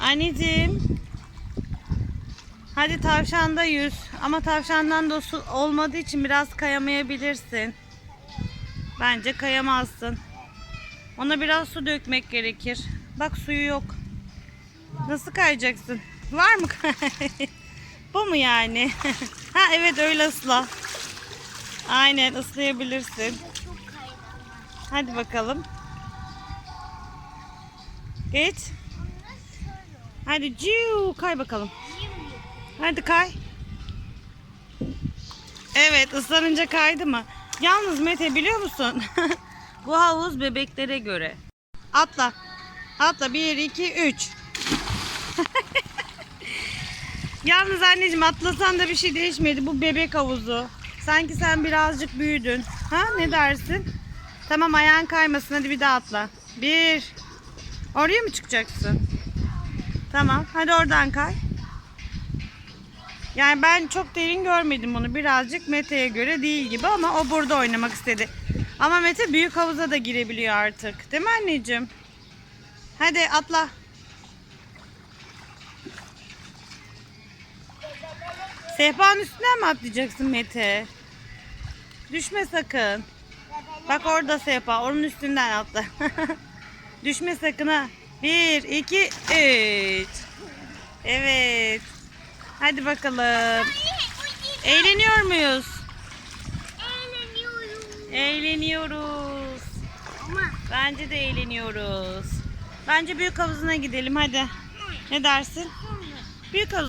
Anneciğim. Hadi tavşanda yüz. Ama tavşandan da olmadığı için biraz kayamayabilirsin. Bence kayamazsın. Ona biraz su dökmek gerekir. Bak suyu yok. Nasıl kayacaksın? Var mı? Bu mu yani? ha evet öyle ısla. Aynen ıslayabilirsin. Hadi bakalım. Geç. Hadi ciu kay bakalım. Hadi kay. Evet ıslanınca kaydı mı? Yalnız Mete biliyor musun? Bu havuz bebeklere göre. Atla. Atla 1 2 3. Yalnız anneciğim atlasan da bir şey değişmedi. Bu bebek havuzu. Sanki sen birazcık büyüdün. Ha ne dersin? Tamam ayağın kaymasın. Hadi bir daha atla. Bir. Oraya mı çıkacaksın? Tamam. Hadi oradan kay. Yani ben çok derin görmedim onu. Birazcık Mete'ye göre değil gibi ama o burada oynamak istedi. Ama Mete büyük havuza da girebiliyor artık. Değil mi anneciğim? Hadi atla. Sehpanın üstüne mi atlayacaksın Mete? Düşme sakın. Bak orada sehpa. Onun üstünden atla. Düşme sakın ha. Bir, iki, üç. Evet. Hadi bakalım. Eğleniyor muyuz? Eğleniyoruz. Bence de eğleniyoruz. Bence büyük havuzuna gidelim hadi. Ne dersin? Büyük havuz.